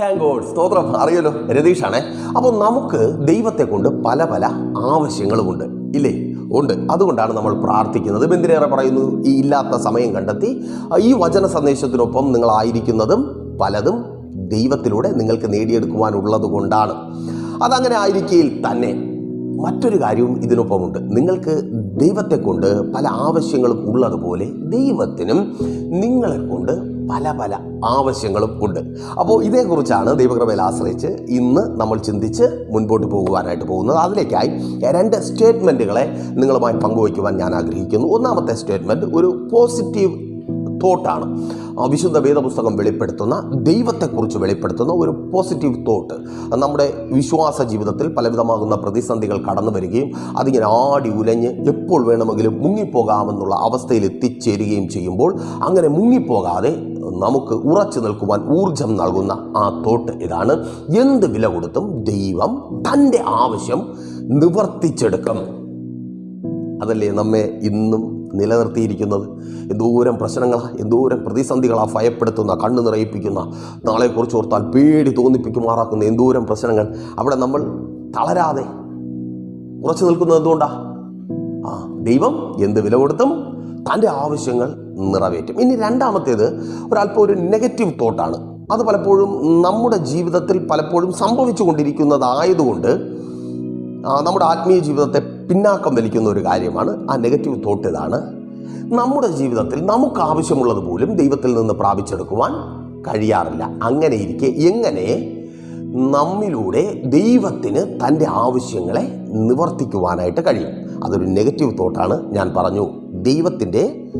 Thank God സ്തോത്രം. അറിയല്ലോ രതീഷാണേ. അപ്പോൾ നമുക്ക് ദൈവത്തെ കൊണ്ട് പല പല ആവശ്യങ്ങളുമുണ്ട്. ഇല്ലേ? ഉണ്ട്. അതുകൊണ്ടാണ് നമ്മൾ പ്രാർത്ഥിക്കുന്നത്. എന്തിനേറെ പറയുന്നു? ഈ ഇല്ലാത്ത സമയം കണ്ടെത്തി. ഈ വചന സന്ദേശത്തിനൊപ്പം നിങ്ങളായിരിക്കുന്നതും പലതും ദൈവത്തിലൂടെ നിങ്ങൾക്ക് നേടിയെടുക്കുവാനുള്ളത് കൊണ്ടാണ്. അതങ്ങനെ ആയിരിക്കയിൽ തന്നെ മറ്റൊരു കാര്യവും ഇതിനൊപ്പമുണ്ട്. നിങ്ങൾക്ക് ദൈവത്തെക്കൊണ്ട് പല ആവശ്യങ്ങളും ഉള്ളതുപോലെ ദൈവത്തിനും നിങ്ങളെ കൊണ്ട് പല പല ആവശ്യങ്ങളും ഉണ്ട്. അപ്പോൾ ഇതേക്കുറിച്ചാണ് ദൈവകൃപയിൽ ആശ്രയിച്ച് ഇന്ന് നമ്മൾ ചിന്തിച്ച് മുൻപോട്ട് പോകുവാനായിട്ട് പോകുന്നത്. അതിലേക്കായി രണ്ട് സ്റ്റേറ്റ്മെന്റുകളെ നിങ്ങളുമായി പങ്കുവയ്ക്കുവാൻ ഞാൻ ആഗ്രഹിക്കുന്നു. ഒന്നാമത്തെ സ്റ്റേറ്റ്മെന്റ് ഒരു പോസിറ്റീവ് തോട്ടാണ്. വിശുദ്ധ വേദപുസ്തകം വെളിപ്പെടുത്തുന്ന ദൈവത്തെക്കുറിച്ച് വെളിപ്പെടുത്തുന്ന ഒരു പോസിറ്റീവ് തോട്ട്. നമ്മുടെ വിശ്വാസ ജീവിതത്തിൽ പലവിധമാകുന്ന പ്രതിസന്ധികൾ കടന്നു വരികയും അതിങ്ങനെ ആടി ഉലഞ്ഞ് എപ്പോൾ വേണമെങ്കിലും മുങ്ങിപ്പോകാമെന്നുള്ള അവസ്ഥയിൽ എത്തിച്ചേരുകയും ചെയ്യുമ്പോൾ അങ്ങനെ മുങ്ങിപ്പോകാതെ നമുക്ക് ഉറച്ചു നിൽക്കുവാൻ ഊർജം നൽകുന്ന ആ തോട്ട് ഇതാണ്. എന്ത് വില കൊടുത്തും ദൈവം തന്റെ ആവശ്യം നിവർത്തിച്ചെടുക്കും. അതല്ലേ നമ്മെ ഇന്നും നിലനിർത്തിയിരിക്കുന്നത്? എന്തോരം പ്രശ്നങ്ങളാണ് എന്തോരം പ്രതിസന്ധികളാണ് ഭയപ്പെടുത്തുന്ന കണ്ണു നിറയിപ്പിക്കുന്ന നാളെക്കുറിച്ച് ഓർത്താൽ പേടി തോന്നിപ്പിക്കുമാറാക്കുന്ന എന്തോരം പ്രശ്നങ്ങൾ. അവിടെ നമ്മൾ തളരാതെ ഉറച്ചു നിൽക്കുന്നത് എന്തുകൊണ്ടാ? ആ ദൈവം എന്ത് വില കൊടുത്തും തന്റെ ആവശ്യങ്ങൾ നിറവേറ്റും. ഇനി രണ്ടാമത്തേത് ഒരല്പം ഒരു നെഗറ്റീവ് തോട്ടാണ് അത് പലപ്പോഴും നമ്മുടെ ജീവിതത്തിൽ പലപ്പോഴും സംഭവിച്ചു കൊണ്ടിരിക്കുന്നതായതുകൊണ്ട് നമ്മുടെ ആത്മീയ ജീവിതത്തെ പിന്നാക്കം വലിക്കുന്ന ഒരു കാര്യമാണ്. ആ നെഗറ്റീവ് തോട്ട് ഇതാണ്. നമ്മുടെ ജീവിതത്തിൽ നമുക്ക് ആവശ്യമുള്ളത് പോലും ദൈവത്തിൽ നിന്ന് പ്രാപിച്ചെടുക്കുവാൻ കഴിയാറില്ല. അങ്ങനെ ഇരിക്കെ എങ്ങനെ നമ്മിലൂടെ ദൈവത്തിന് തന്റെ ആവശ്യങ്ങളെ നിവർത്തിക്കുവാനായിട്ട് കഴിയും. അതൊരു നെഗറ്റീവ് തോട്ടാണ് ഞാൻ പറഞ്ഞു. ദൈവത്തിന്റെ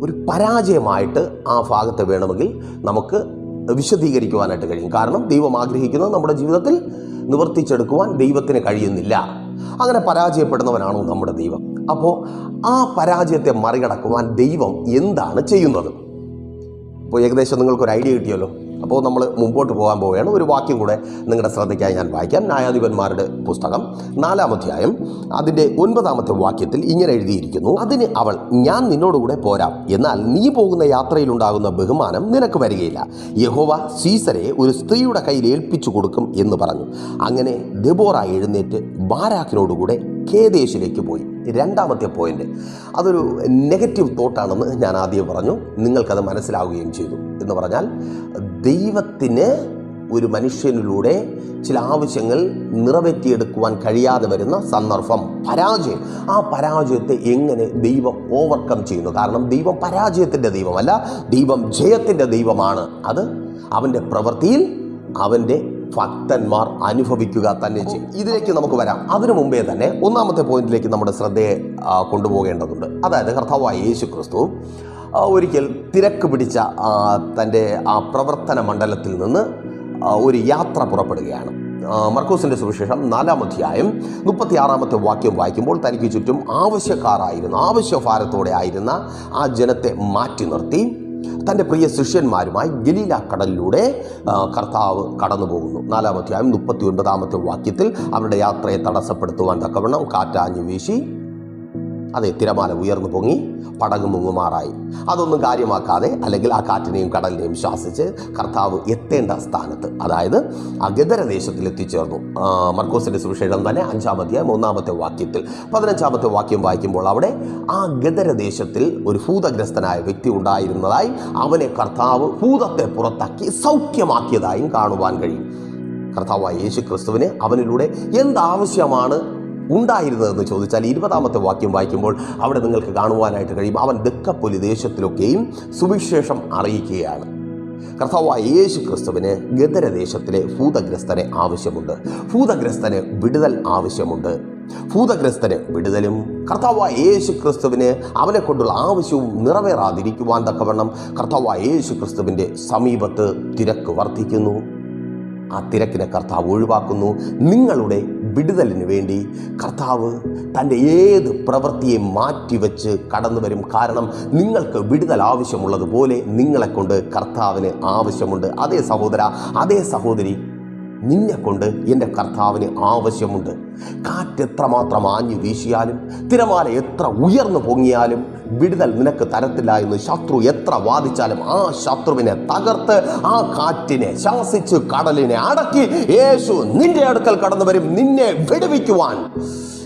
ഒരു പരാജയമായിട്ട് ആ ഭാഗത്തെ വേണമെങ്കിൽ നമുക്ക് വിശദീകരിക്കുവാനായിട്ട് കഴിയും. കാരണം ദൈവം ആഗ്രഹിക്കുന്നത് നമ്മുടെ ജീവിതത്തിൽ നിവർത്തിച്ചെടുക്കുവാൻ ദൈവത്തിന് കഴിയുന്നില്ല. അങ്ങനെ പരാജയപ്പെടുന്നവനാണോ നമ്മുടെ ദൈവം? അപ്പോൾ ആ പരാജയത്തെ മറികടക്കുവാൻ ദൈവം എന്താണ് ചെയ്യുന്നത്? അപ്പോൾ ഏകദേശം നിങ്ങൾക്കൊരു ഐഡിയ കിട്ടിയല്ലോ. അപ്പോൾ നമ്മൾ മുമ്പോട്ട് പോകാൻ പോവുകയാണ്. ഒരു വാക്യം കൂടെ നിങ്ങളുടെ ശ്രദ്ധയ്ക്കായി ഞാൻ വായിക്കാം. ന്യായാധിപന്മാരുടെ പുസ്തകം നാലാം അധ്യായം അതിന്റെ ഒൻപതാമത്തെ വാക്യത്തിൽ ഇങ്ങനെ എഴുതിയിരിക്കുന്നു. അതിന് അവൾ ഞാൻ നിന്നോടുകൂടെ പോരാം. എന്നാൽ നീ പോകുന്ന യാത്രയിലുണ്ടാകുന്ന ബഹുമാനം നിനക്ക് വരികയില്ല. യഹോവ സീസരെ ഒരു സ്ത്രീയുടെ കയ്യിൽ ഏൽപ്പിച്ചു കൊടുക്കും എന്ന് പറഞ്ഞു. അങ്ങനെ ദബോറ എഴുന്നേറ്റ് ബാരാക്കിനോടുകൂടെ കേദേശിലേക്ക് പോയി. രണ്ടാമത്തെ പോയിന്റ് അതൊരു നെഗറ്റീവ് തോട്ടാണെന്ന് ഞാൻ ആദ്യം പറഞ്ഞു. നിങ്ങൾക്കത് മനസ്സിലാവുകയും ചെയ്തു എന്ന് പറഞ്ഞാൽ ദൈവത്തിന് ഒരു മനുഷ്യനിലൂടെ ചില ആവശ്യങ്ങൾ നിറവേറ്റിയെടുക്കുവാൻ കഴിയാതെ വരുന്ന സന്ദർഭം പരാജയം. ആ പരാജയത്തെ എങ്ങനെ ദൈവം ഓവർകം ചെയ്യുന്നു? കാരണം ദൈവം പരാജയത്തിന്റെ ദൈവമല്ല ദൈവം ജയത്തിന്റെ ദൈവമാണ്. അത് അവന്റെ പ്രവൃത്തിയിൽ അവന്റെ ഭക്തന്മാർ അനുഭവിക്കുക തന്നെ ചെയ്യും. ഇതിലേക്ക് നമുക്ക് വരാം. അതിനു മുമ്പേ തന്നെ ഒന്നാമത്തെ പോയിന്റിലേക്ക് നമ്മുടെ ശ്രദ്ധയെ കൊണ്ടുപോകേണ്ടതുണ്ട്. അതായത് കർത്താവായ യേശു ക്രിസ്തു ഒരിക്കൽ തിരക്ക് പിടിച്ച തന്റെ ആ പ്രവർത്തന മണ്ഡലത്തിൽ നിന്ന് ഒരു യാത്ര പുറപ്പെടുകയാണ്. മർക്കൂസിന്റെ സുവിശേഷം നാലാം അധ്യായം മുപ്പത്തി ആറാമത്തെ വാക്യം വായിക്കുമ്പോൾ തനിക്ക് ചുറ്റും ആവശ്യക്കാരായിരുന്ന ആവശ്യഭാരത്തോടെ ആയിരുന്ന ആ ജനത്തെ മാറ്റി നിർത്തി. തന്റെ പ്രിയ ശിഷ്യന്മാരുമായി ഗലീല കടലിലൂടെ കർത്താവ് കടന്നു പോകുന്നു നാലാം അധ്യായം മുപ്പത്തി ഒൻപതാമത്തെ വാക്യത്തിൽ അവരുടെ യാത്രയെ തടസ്സപ്പെടുത്തുവാൻ തക്കവണ്ണം കാറ്റാഞ്ഞു വീശി അതെ തിരമാല ഉയർന്നു പൊങ്ങി പടക് മുങ്ങുമാറായി. അതൊന്നും കാര്യമാക്കാതെ അല്ലെങ്കിൽ ആ കാറ്റിനെയും കടലിനെയും ശ്വാസിച്ച് കർത്താവ് എത്തേണ്ട സ്ഥാനത്ത് അതായത് അഗതര ദേശത്തിൽ എത്തിച്ചേർന്നു. മർക്കോസിന്റെ സുവിശേഷം തന്നെ അഞ്ചാമത്തെ മൂന്നാമത്തെ വാക്യത്തിൽ. പതിനഞ്ചാമത്തെ വാക്യം വായിക്കുമ്പോൾ അവിടെ ആ ഗതര ദേശത്തിൽ ഒരു ഭൂതഗ്രസ്തനായ വ്യക്തി ഉണ്ടായിരുന്നതായി അവനെ കർത്താവ് ഭൂതത്തെ പുറത്താക്കി സൗഖ്യമാക്കിയതായും കാണുവാൻ കഴിയും. കർത്താവായ യേശു ക്രിസ്തുവിന് അവനിലൂടെ എന്താവശ്യമാണ് ഉണ്ടായിരുന്നതെന്ന് ചോദിച്ചാൽ ഇരുപതാമത്തെ വാക്യം വായിക്കുമ്പോൾ അവിടെ നിങ്ങൾക്ക് കാണുവാനായിട്ട് കഴിയും. അവൻ ദക്കപ്പൊലി ദേശത്തിലൊക്കെയും സുവിശേഷം അറിയിക്കുകയാണ്. കർത്താവായ യേശു ക്രിസ്തുവിന് ഗദരദേശത്തിലെ ഭൂതഗ്രസ്തനെ ആവശ്യമുണ്ട്. ഭൂതഗ്രസ്തന് വിടുതൽ ആവശ്യമുണ്ട്. ഭൂതഗ്രസ്തന് വിടുതലും കർത്താവായ യേശു ക്രിസ്തുവിന് അവനെ കൊണ്ടുള്ള ആവശ്യവും നിറവേറാതിരിക്കുവാൻ തക്കവണ്ണം കർത്താവായ യേശു ക്രിസ്തുവിന്റെ സമീപത്ത് തിരക്ക് വർദ്ധിക്കുന്നു ആ തിരക്കിനെ കർത്താവ് ഒഴിവാക്കുന്നു. നിങ്ങളുടെ വിടുതലിന് വേണ്ടി കർത്താവ് തന്റെ ഏത് പ്രവൃത്തിയെ മാറ്റിവെച്ച് കടന്നു വരും. കാരണം നിങ്ങൾക്ക് വിടുതൽ ആവശ്യമുള്ളതുപോലെ നിങ്ങളെക്കൊണ്ട് കർത്താവിന് ആവശ്യമുണ്ട്. അതേ സഹോദര അതേ സഹോദരി നിന്നെ കൊണ്ട് എന്റെ കർത്താവിന് ആവശ്യമുണ്ട്. കാറ്റ് എത്രമാത്രം ആഞ്ഞു വീശിയാലും തിരമാല എത്ര ഉയർന്നു പൊങ്ങിയാലും വിടുതൽ നിനക്ക് തരത്തില്ല എന്ന് ശത്രു എത്ര വാദിച്ചാലും ആ ശത്രുവിനെ തകർത്ത് ആ കാറ്റിനെ ശാസിച്ച് കടലിനെ അടക്കി യേശു നിന്റെ അടുക്കൽ കടന്നു വരും നിന്നെ വിടുവിക്കുവാൻ.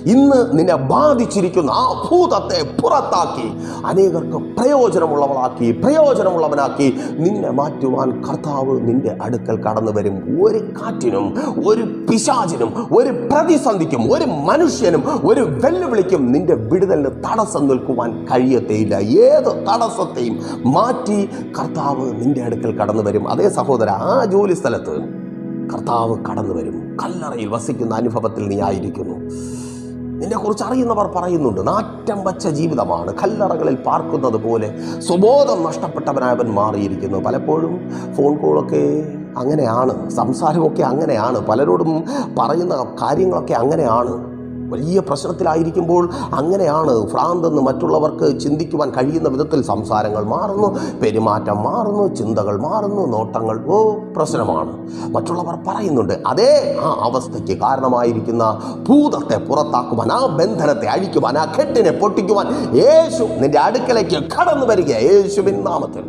ഇന്ന് നിന്നെ ബാധിച്ചിരിക്കുന്ന ആ ഭൂതത്തെ പുറത്താക്കി അനേകർക്ക് പ്രയോജനമുള്ളവളാക്കി പ്രയോജനമുള്ളവനാക്കി നിന്നെ മാറ്റുവാൻ കർത്താവ് നിന്റെ അടുക്കൽ കടന്നു വരും. ഒരു കാറ്റിനും ഒരു പിശാചിനും ഒരു പ്രതിസന്ധിക്കും ഒരു മനുഷ്യനും ഒരു വെല്ലുവിളിക്കും നിന്റെ വിടുതലിന് തടസ്സം നിൽക്കുവാൻ കഴിയത്തേയില്ല. ഏത് തടസ്സത്തെയും മാറ്റി കർത്താവ് നിന്റെ അടുക്കൽ കടന്നു വരും. അതേ സഹോദര ആ ജോലി സ്ഥലത്ത് കർത്താവ് കടന്നു വരും. കല്ലറയിൽ വസിക്കുന്ന അനുഭവത്തിൽ നീ ആയിരിക്കുന്നു. നിന്നെ കുറിച്ച് അറിയുന്നവർ പറയുന്നുണ്ട് നാറ്റം വച്ച ജീവിതമാണ്. കല്ലറകളിൽ പാർക്കുന്നത് പോലെ സ്വബോധം നഷ്ടപ്പെട്ടവനായവൻ മാറിയിരിക്കുന്നു. പലപ്പോഴും ഫോൺ കോളൊക്കെ അങ്ങനെയാണ് സംസാരമൊക്കെ അങ്ങനെയാണ് പലരോടും പറയുന്ന കാര്യങ്ങളൊക്കെ അങ്ങനെയാണ്. വലിയ പ്രശ്നത്തിലായിരിക്കുമ്പോൾ അങ്ങനെയാണ് ഭ്രാന്തെന്ന് മറ്റുള്ളവർക്ക് ചിന്തിക്കുവാൻ കഴിയുന്ന വിധത്തിൽ സംസാരങ്ങൾ മാറുന്നു പെരുമാറ്റം മാറുന്നു ചിന്തകൾ മാറുന്നു നോട്ടങ്ങൾ ഓ പ്രശ്നമാണ്. മറ്റുള്ളവർ പറയുന്നുണ്ട് അതേ ആ അവസ്ഥയ്ക്ക് കാരണമായിരിക്കുന്ന ഭൂതത്തെ പുറത്താക്കുവാൻ ആ ബന്ധനത്തെ അഴിക്കുവാൻ ആ കെട്ടിനെ പൊട്ടിക്കുവാൻ യേശു നിന്റെ അടുക്കലേക്ക് കടന്നു വരിക യേശുവിൻ നാമത്തിൽ.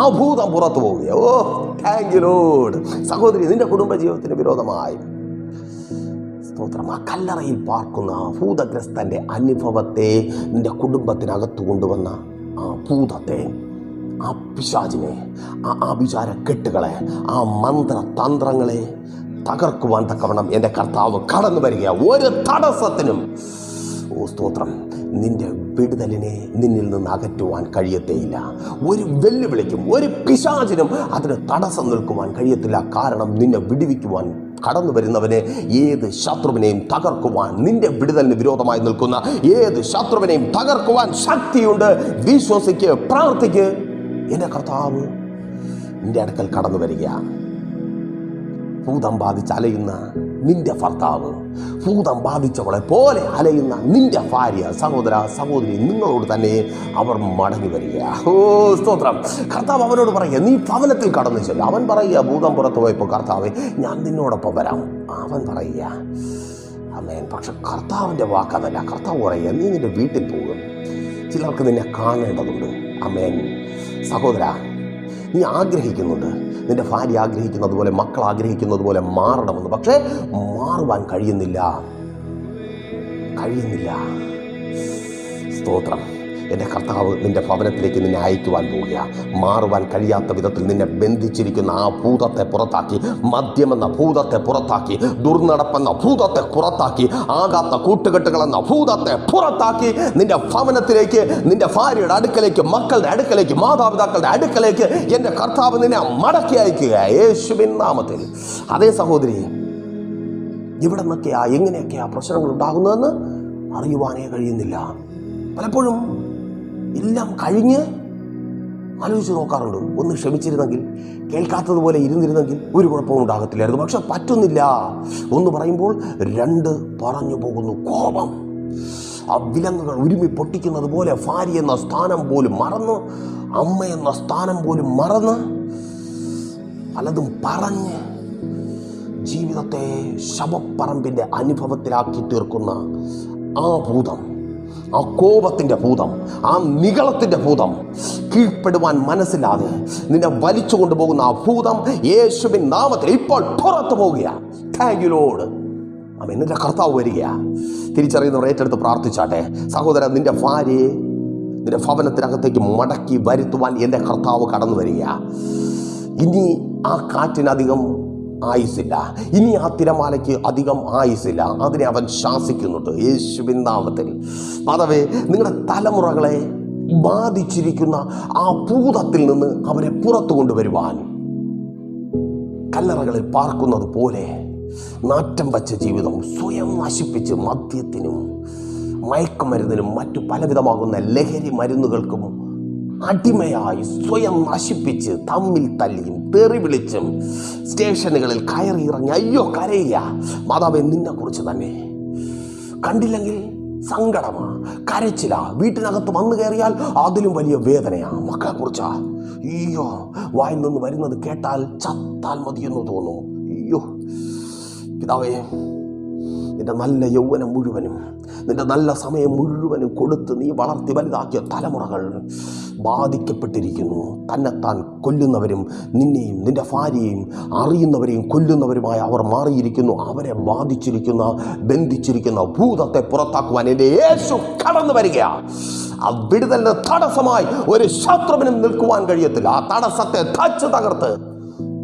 ആ ഭൂതം പുറത്തു പോവുക ഓ താങ്ക് യു ലോഡ് സഹോദരി നിന്റെ കുടുംബജീവിതത്തിന് വിരോധമായി. സ്തോത്രം. ആ കല്ലറയിൽ പാർക്കുന്ന ഭൂതഗ്രസ്തന്റെ അനുഭവത്തെ നിന്റെ കുടുംബത്തിനകത്ത് കൊണ്ടുവന്ന ആ ഭൂതത്തെ ആ പിശാചിനെ ആ ആഭിചാര കെട്ടുകളെ ആ മന്ത്ര തന്ത്രങ്ങളെ തകർക്കുവാൻ തക്കവണ്ണം എന്റെ കർത്താവ് കടന്നു വരിക. ഒരു തടസ്സത്തിനും. ഓ സ്തോത്രം നിന്റെ വിടുതലിനെ നിന്നിൽ നിന്ന് അകറ്റുവാൻ കഴിയത്തേയില്ല. ഒരു വെല്ലുവിളിക്കും ഒരു പിശാചിനും അതിന് തടസ്സം നിൽക്കുവാൻ കഴിയത്തില്ല. കാരണം നിന്നെ വിടുവിക്കുവാൻ കടന്നു വരുന്നവനെ ഏത് ശത്രുവിനെയും തകർക്കുവാൻ നിന്റെ വിടുതലിന് വിരോധമായി നിൽക്കുന്ന ഏത് ശത്രുവിനെയും തകർക്കുവാൻ ശക്തിയുണ്ട്. വിശ്വസിക്ക് പ്രാർത്ഥിക്ക്. എന്റെ കർത്താവ് നിന്റെ അടുക്കൽ കടന്നു വരികയാണ്. ഭൂതം ബാധിച്ച് അലയുന്ന നിന്റെ ഭർത്താവ്. ഭൂതം ബാധിച്ചവളെ പോലെ അലയുന്ന നിന്റെ ഭാര്യ സഹോദര സഹോദരി നിങ്ങളോട് തന്നെ അവർ മടങ്ങി വരിക. ഓ സ്തോത്രം. കർത്താവ് അവനോട് പറയുക നീ ഭവനത്തിൽ കടന്നു ചെല്ലും. അവൻ പറയുക ഭൂതം പുറത്ത് പോയപ്പോൾ കർത്താവ് ഞാൻ നിന്നോടൊപ്പം വരാം. അവൻ പറയുക അമ്മേൻ പക്ഷെ കർത്താവിന്റെ വാക്കതല്ല. കർത്താവ് പറയുക നീ നിന്റെ വീട്ടിൽ പോകും. ചിലർക്ക് നിന്നെ കാണേണ്ടതുണ്ട്. അമ്മേൻ സഹോദര നീ ആഗ്രഹിക്കുന്നുണ്ട്. നിന്റെ ഭാര്യ ആഗ്രഹിക്കുന്നത് പോലെ മക്കൾ ആഗ്രഹിക്കുന്നത് പോലെ മാറണമെന്ന്. പക്ഷേ മാറുവാൻ കഴിയുന്നില്ല. കഴിയുന്നില്ല. സ്തോത്രം. എന്റെ കർത്താവ് നിന്റെ ഭവനത്തിലേക്ക് നിന്നെ അയക്കുവാൻ പോവുക മാറുവാൻ കഴിയാത്ത വിധത്തിൽ നിന്നെ ബന്ധിച്ചിരിക്കുന്ന ആ ഭൂതത്തെ പുറത്താക്കി മദ്യമെന്ന ഭൂതത്തെ പുറത്താക്കി ദുർനടപ്പെന്ന ഭൂതത്തെ പുറത്താക്കി ആകാത്ത കൂട്ടുകെട്ടുകളെന്ന ഭൂതത്തെ പുറത്താക്കി നിന്റെ ഭവനത്തിലേക്ക് നിന്റെ ഭാര്യയുടെ അടുക്കലേക്ക് മക്കളുടെ അടുക്കലേക്ക് മാതാപിതാക്കളുടെ അടുക്കലേക്ക് എന്റെ കർത്താവ് നിന്നെ മടക്കി അയക്കുക യേശുവിൻ നാമത്തിൽ. അതേ സഹോദരി ഇവിടെ നിന്നൊക്കെയാ എങ്ങനെയൊക്കെയാ പ്രശ്നങ്ങൾ ഉണ്ടാകുന്നതെന്ന് അറിയുവാനേ കഴിയുന്നില്ല. പലപ്പോഴും എല്ലാം കഴിഞ്ഞ് ആലോചിച്ച് നോക്കാറുണ്ട്. ഒന്ന് ക്ഷമിച്ചിരുന്നെങ്കിൽ കേൾക്കാത്തതുപോലെ ഇരുന്നിരുന്നെങ്കിൽ ഒരു കുഴപ്പവും ഉണ്ടാകത്തില്ലായിരുന്നു. പക്ഷെ പറ്റുന്നില്ല. ഒന്ന് പറയുമ്പോൾ രണ്ട് പറഞ്ഞു പോകുന്നു. കോപം. ആ വിലങ്ങുകൾ ഉരുമി പൊട്ടിക്കുന്നത് പോലെ ഭാര്യ എന്ന സ്ഥാനം പോലും മറന്ന് അമ്മ എന്ന സ്ഥാനം പോലും മറന്ന് പലതും പറഞ്ഞ് ജീവിതത്തെ ശവപ്പറമ്പിന്റെ അനുഭവത്തിലാക്കി തീർക്കുന്ന ആ ഭൂതം. ആ കോപത്തിന്റെ ഭൂതം ആ നികളത്തിന്റെ ഭൂതം കീഴ്പ്പെടുവാൻ മനസ്സിലാതെ നിന്നെ വലിച്ചു കൊണ്ടുപോകുന്ന ആ ഭൂതം യേശുവിൻ നാമത്തിൽ ഇപ്പോൾ പുറത്തു പോവുകയാണ് താങ്ക് നിന്റെ കർത്താവ് വരിക തിരിച്ചറിയുന്നവർ ഏറ്റെടുത്ത് പ്രാർത്ഥിച്ചാട്ടെ. സഹോദര നിന്റെ ഭാര്യയെ നിന്റെ ഭവനത്തിനകത്തേക്ക് മടക്കി വരുത്തുവാൻ എന്റെ കർത്താവ് കടന്നു വരിക ഇനി ആ കാറ്റിനധികം ആയുസില്ല. ഇനി ആ തിരമാലയ്ക്ക് അധികം ആയുസില്ല. അതിനെ അവൻ ശാസിക്കുന്നുണ്ട്. യേശുവിൻ നാമത്തിൽ. മാധവേ നിങ്ങളുടെ തലമുറകളെ ബാധിച്ചിരിക്കുന്ന ആ ഭൂതത്തിൽ നിന്ന് അവരെ പുറത്തു കൊണ്ടുവരുവാൻ കല്ലറകളിൽ പാർക്കുന്നത് പോലെ നാറ്റം വച്ച ജീവിതം സ്വയം നശിപ്പിച്ച് മദ്യത്തിനും മയക്കുമരുന്നിനും മറ്റു പലവിധമാകുന്ന ലഹരി മരുന്നുകൾക്കും അടിമയായി സ്വയം നശിപ്പിച്ച് തമ്മിൽ തല്ലിയും തെറി വിളിച്ചും സ്റ്റേഷനുകളിൽ കയറി ഇറങ്ങി അയ്യോ കരയില്ല. മാതാവ് നിന്നെ കുറിച്ച് തന്നെ. കണ്ടില്ലെങ്കിൽ സങ്കടമാ. കരച്ചിലാ. വീട്ടിനകത്ത് വന്നു കയറിയാൽ അതിലും വലിയ വേദനയാ. മക്കളെ കുറിച്ചാ. അയ്യോ വായിൽ നിന്ന് വരുന്നത് കേട്ടാൽ ചത്താൽ മതിയെന്ന് തോന്നും അയ്യോ പിതാവേ നിന്റെ നല്ല യൗവനം മുഴുവനും നിന്റെ നല്ല സമയം മുഴുവനും കൊടുത്ത് നീ വളർത്തി വലുതാക്കിയ തലമുറകൾ ബാധിക്കപ്പെട്ടിരിക്കുന്നു. തന്നെത്താൻ കൊല്ലുന്നവരും നിന്നെയും നിന്റെ ഭാര്യയെയും അറിയുന്നവരെയും കൊല്ലുന്നവരുമായ അവർ മാറിയിരിക്കുന്നു. അവരെ ബാധിച്ചിരിക്കുന്ന ബന്ധിച്ചിരിക്കുന്ന ഭൂതത്തെ പുറത്താക്കുവാൻ എന്റെ യേശു കടന്നു വരികയാണ് ആ വിടുതലിന് തടസ്സമായി ഒരു ശത്രുവിനും നിൽക്കുവാൻ കഴിയത്തില്ല. ആ തടസ്സത്തെ തച്ച് തകർത്ത്.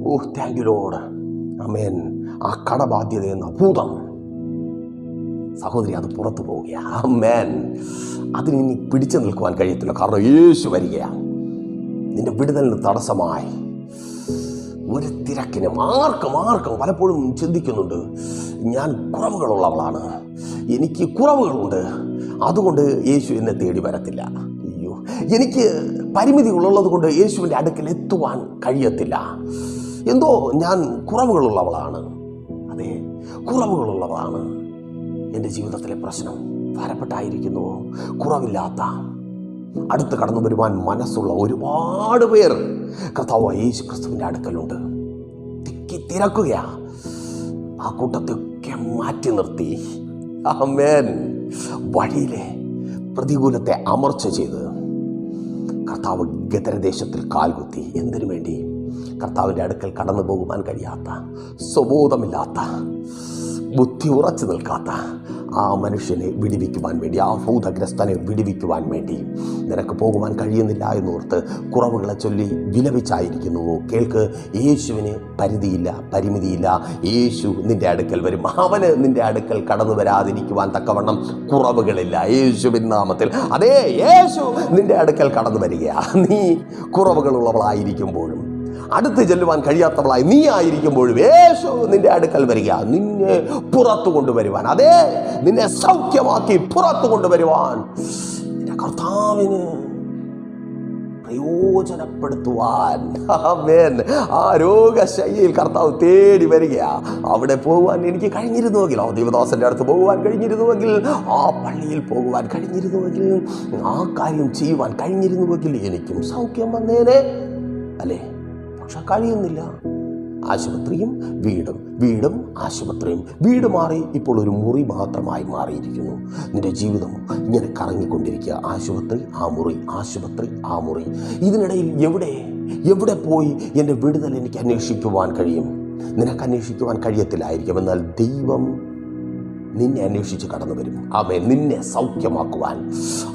Oh thank you load amen ആ കടബാധ്യത എന്ന ഭൂതം സഹോദരി അത് പുറത്തു പോവുകയാണ് അമേൻ അതിന് ഇനി പിടിച്ചു നിൽക്കുവാൻ കഴിയത്തില്ല. കാരണം യേശു വരികയാണ്. നിന്റെ വിടുതലിന് തടസ്സമായി. ഒരു തിരക്കിനും ആർക്കും ആർക്കും പലപ്പോഴും ചിന്തിക്കുന്നുണ്ട്. ഞാൻ കുറവുകളുള്ളവളാണ്. എനിക്ക് കുറവുകളുണ്ട്. അതുകൊണ്ട് യേശു എന്നെ തേടി വരത്തില്ല. അയ്യോ. എനിക്ക് പരിമിതികളുള്ളത് കൊണ്ട് യേശുവിന്റെ അടുക്കൽ എത്തുവാൻ കഴിയത്തില്ല. എന്തോ ഞാൻ കുറവുകളുള്ളവളാണ്. അതെ കുറവുകളുള്ളവളാണ്. എന്റെ ജീവിതത്തിലെ പ്രശ്നം ഭാരപ്പെട്ടായിരിക്കുന്നുവോ കുറവില്ലാത്ത അടുത്ത് കടന്നു വരുവാൻ മനസ്സുള്ള ഒരുപാട് പേർ കർത്താവ് യേശു ക്രിസ്തുവിന്റെ അടുക്കലുണ്ട്. തിക്കി തിരക്കുകയാ. ആ കൂട്ടത്തെയൊക്കെ മാറ്റി നിർത്തി. വഴിയിലെ പ്രതികൂലത്തെ അമർച്ച ചെയ്ത് കർത്താവ് ഗതരദേശത്തിൽ കാൽകുത്തി. എന്തിനു വേണ്ടി? കർത്താവിന്റെ അടുക്കൽ കടന്നു പോകുവാൻ കഴിയാത്ത സ്വബോധമില്ലാത്ത ബുദ്ധി ഉറച്ചു നിൽക്കാത്ത ആ മനുഷ്യനെ വിടിവിക്കുവാൻ വേണ്ടി ആ ഭൂതഗ്രസ്തനെ വിടിവിക്കുവാൻ വേണ്ടി നിനക്ക് പോകുവാൻ കഴിയുന്നില്ല എന്നോർത്ത് കുറവുകളെ ചൊല്ലി വിലപിച്ചായിരിക്കുന്നുവോ കേൾക്ക് യേശുവിന് പരിധിയില്ല പരിമിതിയില്ല. യേശു നിന്റെ അടുക്കൽ വരും. അവന് നിന്റെ അടുക്കൽ കടന്നു വരാതിരിക്കുവാൻ തക്കവണ്ണം കുറവുകളില്ല. യേശുവിൻ നാമത്തിൽ. അതേ യേശു നിന്റെ അടുക്കൽ കടന്നു വരിക നീ കുറവുകളുള്ളവളായിരിക്കുമ്പോഴും അടുത്ത് ചെല്ലുവാൻ കഴിയാത്തവളായി നീ ആയിരിക്കുമ്പോഴും യേശു നിന്റെ അടുക്കൽ വരിക. നിന്നെ പുറത്തു കൊണ്ടുവരുവാൻ. അതെ നിന്നെ സൗഖ്യമാക്കി പുറത്തു കൊണ്ടുവരുവാൻ കർത്താവിന് പ്രയോജനപ്പെടുത്തുവാൻ. ആമേൻ. ആ രോഗശൈലിയിൽ കർത്താവ് തേടി വരിക. അവിടെ പോകുവാൻ എനിക്ക് കഴിഞ്ഞിരുന്നുവെങ്കിൽ ആ ദേവദാസന്റെ അടുത്ത് പോകുവാൻ കഴിഞ്ഞിരുന്നുവെങ്കിൽ ആ പള്ളിയിൽ പോകുവാൻ കഴിഞ്ഞിരുന്നുവെങ്കിൽ ആ കാര്യം ചെയ്യുവാൻ കഴിഞ്ഞിരുന്നുവെങ്കിൽ എനിക്കും സൗഖ്യം വന്നേനെ. അല്ലേ? പക്ഷെ കഴിയുന്നില്ല. ആശുപത്രിയും വീടും വീടും ആശുപത്രിയും. വീട് മാറി ഇപ്പോൾ ഒരു മുറി മാത്രമായി മാറിയിരിക്കുന്നു. നിന്റെ ജീവിതം ഇങ്ങനെ കറങ്ങിക്കൊണ്ടിരിക്കുക. ആശുപത്രി ആ മുറി ആശുപത്രി ആ മുറി. ഇതിനിടയിൽ എവിടെ എവിടെ പോയി എന്റെ വിടുതൽ എനിക്ക് അന്വേഷിക്കുവാൻ കഴിയും? നിനക്ക് അന്വേഷിക്കുവാൻ കഴിയത്തില്ലായിരിക്കും. എന്നാൽ ദൈവം നിന്നെ അന്വേഷിച്ച് കടന്നു വരും ആമേ നിന്നെ സൗഖ്യമാക്കുവാൻ.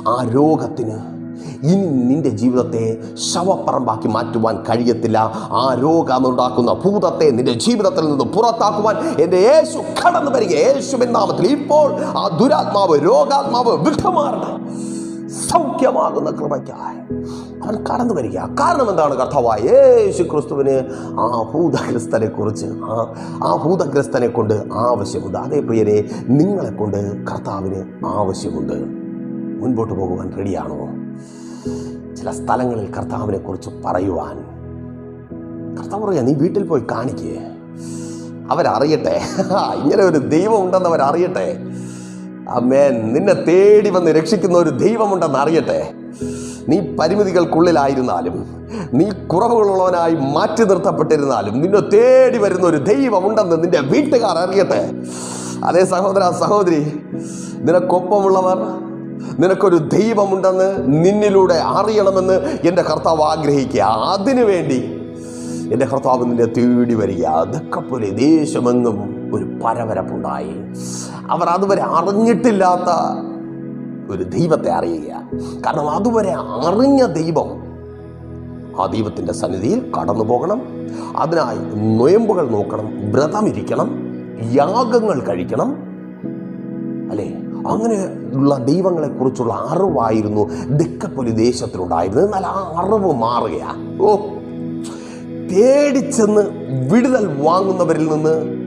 ആ രോഗത്തിന് ഇനി നിന്റെ ജീവിതത്തെ ശവപ്പറമ്പാക്കി മാറ്റുവാൻ കഴിയത്തില്ല. ആ രോഗമുണ്ടാക്കുന്ന ഭൂതത്തെ നിന്റെ ജീവിതത്തിൽ നിന്ന് പുറത്താക്കുവാൻ എന്റെ യേശു കടന്നു വരിക. യേശുവിൻ നാമത്തിൽ ഇപ്പോൾ ആ ദുരാത്മാവ് രോഗാത്മാവ് വിട്ടുമാറണം. സൗഖ്യമാകുന്ന കൃപയ്ക്കായി അവൻ കടന്നു വരിക. കാരണം എന്താണ് കർത്താവായ യേശു ക്രിസ്തുവിന്? ആ ഭൂതഗ്രസ്തനെ കുറിച്ച് ആ ആ ഭൂതഗ്രസ്തനെ കൊണ്ട് ആവശ്യമുണ്ട്. അതേ പ്രിയരെ നിങ്ങളെ കൊണ്ട് കർത്താവിന് ആവശ്യമുണ്ട്. മുൻപോട്ട് പോകുവാൻ റെഡിയാണോ ചില സ്ഥലങ്ങളിൽ കർത്താവിനെ കുറിച്ച് പറയുവാൻ. കർത്താവ് പറയാ നീ വീട്ടിൽ പോയി കാണിക്കേ. അവരറിയട്ടെ. ഇങ്ങനെ ഒരു ദൈവം ഉണ്ടെന്ന് അവരറിയട്ടെ. അമ്മേൻ നിന്നെ തേടി വന്ന് രക്ഷിക്കുന്ന ഒരു ദൈവമുണ്ടെന്ന് അറിയട്ടെ. നീ പരിമിതികൾക്കുള്ളിലായിരുന്നാലും നീ കുറവുകളുള്ളവനായി മാറ്റി നിർത്തപ്പെട്ടിരുന്നാലും നിന്നെ തേടി വരുന്ന ഒരു ദൈവമുണ്ടെന്ന് നിന്റെ വീട്ടുകാർ അറിയട്ടെ. അതേ സഹോദര സഹോദരി നിനക്കൊപ്പമുള്ളവർ നിനക്കൊരു ദൈവമുണ്ടെന്ന് നിന്നിലൂടെ അറിയണമെന്ന് എന്റെ കർത്താവ് ആഗ്രഹിക്കുക. അതിനു വേണ്ടി എന്റെ കർത്താവ് നിന്നെ തേടി വരിക. അതൊക്കെ പോലെ ദേശമെങ്ങും ഒരു പരവരപ്പുണ്ടായി അവർ അതുവരെ അറിഞ്ഞിട്ടില്ലാത്ത ഒരു ദൈവത്തെ അറിയുക. കാരണം അതുവരെ അറിഞ്ഞ ദൈവം ആ ദൈവത്തിന്റെ സന്നിധിയിൽ കടന്നു പോകണം. അതിനായി നൊയമ്പുകൾ നോക്കണം വ്രതമിരിക്കണം യാഗങ്ങൾ കഴിക്കണം. അല്ലേ? അങ്ങനെയുള്ള ദൈവങ്ങളെക്കുറിച്ചുള്ള അറിവായിരുന്നു ദിക്കപ്പൊലി ദേശത്തിലുണ്ടായിരുന്നത്. എന്നാൽ ആ അറിവ് മാറുകയാണ് ഓ തേടിച്ചെന്ന് വിടുതൽ വാങ്ങുന്നവരിൽ നിന്ന്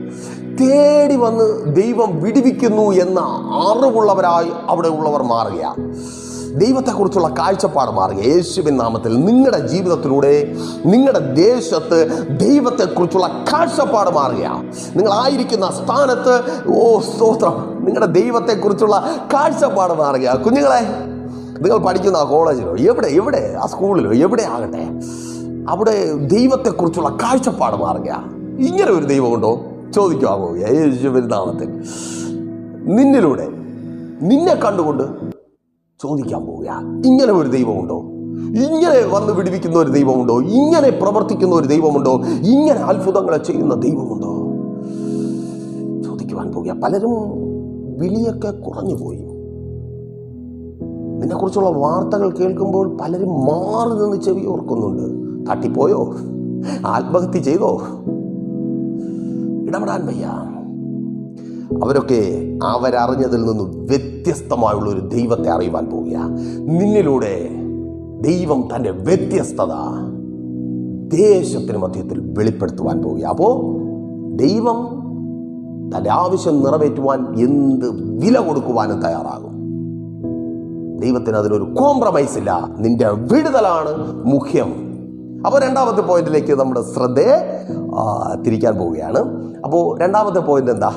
തേടി വന്ന് ദൈവം വിടിവിക്കുന്നു എന്ന അറിവുള്ളവരായി അവിടെ ഉള്ളവർ മാറുകയാണ് ദൈവത്തെക്കുറിച്ചുള്ള കാഴ്ചപ്പാട് മാറുക. യേശുവിൻ നാമത്തിൽ നിങ്ങളുടെ ജീവിതത്തിലൂടെ നിങ്ങളുടെ ദേശത്ത് ദൈവത്തെക്കുറിച്ചുള്ള കാഴ്ചപ്പാട് മാറുക. നിങ്ങളായിരിക്കുന്ന സ്ഥാനത്ത് ഓ സ്തോത്രം. നിങ്ങളുടെ ദൈവത്തെക്കുറിച്ചുള്ള കാഴ്ചപ്പാട് മാറുക. കുഞ്ഞുങ്ങളെ നിങ്ങൾ പഠിക്കുന്ന ആ കോളേജിലോ എവിടെ എവിടെ? ആ സ്കൂളിലോ എവിടെ ആകട്ടെ? അവിടെ ദൈവത്തെക്കുറിച്ചുള്ള കാഴ്ചപ്പാട് മാറുക. ഇങ്ങനെ ഒരു ദൈവമുണ്ടോ? ചോദിക്കുവാൻ പോവുക. യേശുവിൻ നാമത്തിൽ. നിന്നിലൂടെ നിന്നെ കണ്ടുകൊണ്ട് ചോദിക്കാൻ പോവുക ഇങ്ങനെ ഒരു ദൈവമുണ്ടോ? ഇങ്ങനെ വന്ന് വിടിവിക്കുന്ന ഒരു ദൈവമുണ്ടോ? ഇങ്ങനെ പ്രവർത്തിക്കുന്ന ഒരു ദൈവമുണ്ടോ? ഇങ്ങനെ അത്ഭുതങ്ങളെ ചെയ്യുന്ന ദൈവമുണ്ടോ? ചോദിക്കുവാൻ പോവുക പലരും വിളിയൊക്കെ കുറഞ്ഞു പോയി. നിന്നെക്കുറിച്ചുള്ള വാർത്തകൾ കേൾക്കുമ്പോൾ പലരും മാറി നിന്ന് ചെവി ഓർക്കുന്നുണ്ട്. തട്ടിപ്പോയോ? ആത്മഹത്യ ചെയ്തോ? ഇടപെടാൻ വയ്യ. അവരൊക്കെ അവരറിഞ്ഞതിൽ നിന്നും വ്യത്യസ്തമായുള്ള ഒരു ദൈവത്തെ അറിയുവാൻ പോവുക നിന്നിലൂടെ ദൈവം തന്റെ വ്യത്യസ്തത ദേശത്തിന് മധ്യത്തിൽ വെളിപ്പെടുത്തുവാൻ പോവുക അപ്പോൾ ദൈവം തന്റെ ആവശ്യം നിറവേറ്റുവാൻ എന്ത് വില കൊടുക്കുവാനും തയ്യാറാകും. ദൈവത്തിന് അതിനൊരു കോംപ്രമൈസ് ഇല്ല. നിന്റെ വിടുതലാണ് മുഖ്യം. അപ്പോൾ രണ്ടാമത്തെ പോയിന്റിലേക്ക് നമ്മുടെ ശ്രദ്ധയെ തിരിക്കാൻ പോവുകയാണ്. അപ്പോൾ രണ്ടാമത്തെ പോയിന്റ് എന്താ?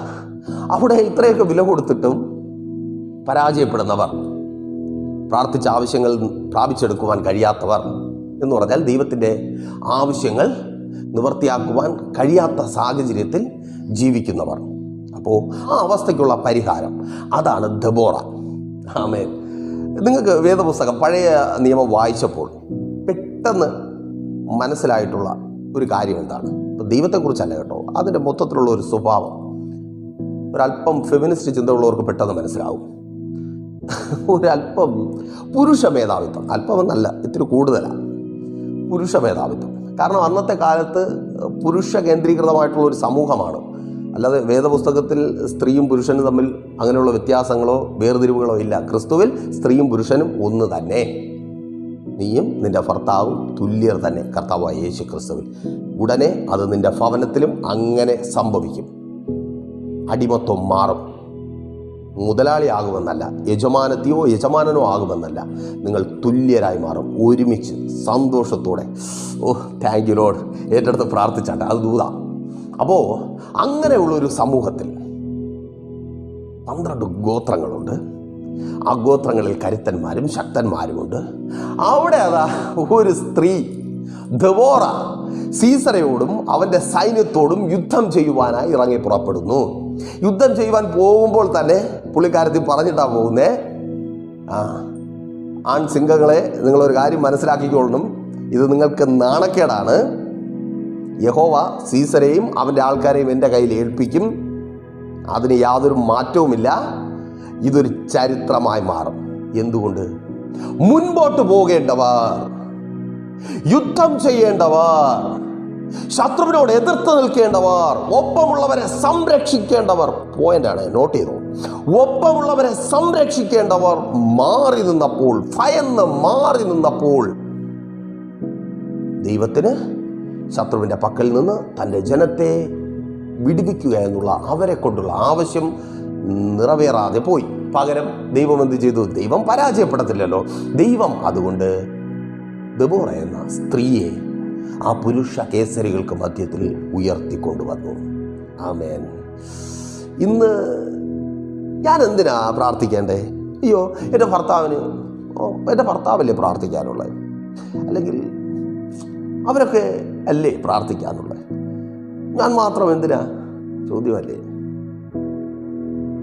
അവിടെ ഇത്രയൊക്കെ വില കൊടുത്തിട്ടും പരാജയപ്പെടുന്നവർ പ്രാർത്ഥിച്ച ആവശ്യങ്ങൾ പ്രാപിച്ചെടുക്കുവാൻ കഴിയാത്തവർ എന്ന് പറഞ്ഞാൽ ദൈവത്തിന്റെ ആവശ്യങ്ങൾ നിവർത്തിയാക്കുവാൻ കഴിയാത്ത സാഹചര്യത്തിൽ ജീവിക്കുന്നവർ. അപ്പോൾ ആ അവസ്ഥയ്ക്കുള്ള പരിഹാരം അതാണ് ദബോറ. ആമേ നിങ്ങൾക്ക് വേദപുസ്തകം പഴയ നിയമം വായിച്ചപ്പോൾ പെട്ടെന്ന് മനസ്സിലായിട്ടുള്ള ഒരു കാര്യം എന്താണ്? ഇപ്പം ദൈവത്തെക്കുറിച്ചല്ല കേട്ടോ അതിന്റെ മൊത്തത്തിലുള്ള ഒരു സ്വഭാവം. ഒരല്പം ഫെമിനിസ്റ്റ് ചിന്ത ഉള്ളവർക്ക് പെട്ടെന്ന് മനസ്സിലാവും. ഒരല്പം പുരുഷ മേധാവിത്വം. അല്പമെന്നല്ല ഇത്തിരി കൂടുതലാണ് പുരുഷ മേധാവിത്വം. കാരണം അന്നത്തെ കാലത്ത് പുരുഷ കേന്ദ്രീകൃതമായിട്ടുള്ള ഒരു സമൂഹമാണ്. അല്ലാതെ വേദപുസ്തകത്തിൽ സ്ത്രീയും പുരുഷനും തമ്മിൽ അങ്ങനെയുള്ള വ്യത്യാസങ്ങളോ വേർതിരിവുകളോ ഇല്ല. ക്രിസ്തുവിൽ സ്ത്രീയും പുരുഷനും ഒന്ന് തന്നെ. നീയും നിന്റെ ഭർത്താവും തുല്യർ തന്നെ കർത്താവായ യേശു ക്രിസ്തുവിൽ ഉടനെ അത് നിന്റെ ഭവനത്തിലും അങ്ങനെ സംഭവിക്കും. അടിമത്വം മാറും. മുതലാളിയാകുമെന്നല്ല യജമാനത്തെയോ യജമാനനോ ആകുമെന്നല്ല നിങ്ങൾ തുല്യരായി മാറും. ഒരുമിച്ച് സന്തോഷത്തോടെ. ഓ താങ്ക് യു ലോഡ് ഏറ്റെടുത്ത് പ്രാർത്ഥിച്ചാട്ടെ. അത് ദൂത. അപ്പോൾ അങ്ങനെയുള്ളൊരു സമൂഹത്തിൽ പന്ത്രണ്ട് ഗോത്രങ്ങളുണ്ട്. ആ ഗോത്രങ്ങളിൽ കരുത്തന്മാരും ശക്തന്മാരുമുണ്ട്. അവിടെ അതാ ഒരു സ്ത്രീ ദവോറ സീസറയോടും അവന്റെ സൈന്യത്തോടും യുദ്ധം ചെയ്യുവാനായി ഇറങ്ങി പുറപ്പെടുന്നു. യുദ്ധം ചെയ്യുവാൻ പോകുമ്പോൾ തന്നെ പുള്ളിക്കാരത്തിൽ പറഞ്ഞിട്ടാണ് പോകുന്നേ. ആ ആൺ സിംഹങ്ങളെ നിങ്ങളൊരു കാര്യം മനസ്സിലാക്കിക്കൊള്ളണം ഇത് നിങ്ങൾക്ക് നാണക്കേടാണ്. യഹോവ സീസരെയും അവന്റെ ആൾക്കാരെയും എന്റെ കയ്യിൽ ഏൽപ്പിക്കും. അതിന് യാതൊരു മാറ്റവുമില്ല. ഇതൊരു ചരിത്രമായി മാറും. എന്തുകൊണ്ട്? മുൻപോട്ട് പോകേണ്ടവർ യുദ്ധം ചെയ്യേണ്ടവർ ശത്രുവിനോട് എതിർത്ത് നിൽക്കേണ്ടവർ ഒപ്പമുള്ളവരെ സംരക്ഷിക്കേണ്ടവർ പോയിന്റാണ് നോട്ട് ചെയ്തു. ഒപ്പമുള്ളവരെ സംരക്ഷിക്കേണ്ടവർ മാറി നിന്നപ്പോൾ ഭയന്ന് മാറി നിന്നപ്പോൾ ദൈവത്തിന് ശത്രുവിന്റെ പക്കൽ നിന്ന് തന്റെ ജനത്തെ വിടിവിക്കുക എന്നുള്ള അവരെ കൊണ്ടുള്ള ആവശ്യം നിറവേറാതെ പോയി. പകരം ദൈവം എന്ത് ചെയ്തു? ദൈവം പരാജയപ്പെടത്തില്ലല്ലോ. ദൈവം അതുകൊണ്ട് ദബോറ എന്ന സ്ത്രീയെ ആ പുരുഷ കേസരികൾക്ക് മധ്യത്തിൽ ഉയർത്തിക്കൊണ്ടുവന്നു. ആമേൻ. ഇന്ന് ഞാൻ എന്തിനാ പ്രാർത്ഥിക്കേണ്ടേ? അയ്യോ എന്റെ ഭർത്താവിന് എന്റെ ഭർത്താവല്ലേ പ്രാർത്ഥിക്കാനുള്ളത്? അല്ലെങ്കിൽ അവരൊക്കെ അല്ലേ പ്രാർത്ഥിക്കാനുള്ളത്? ഞാൻ മാത്രം എന്തിനാ? ചോദ്യമല്ലേ?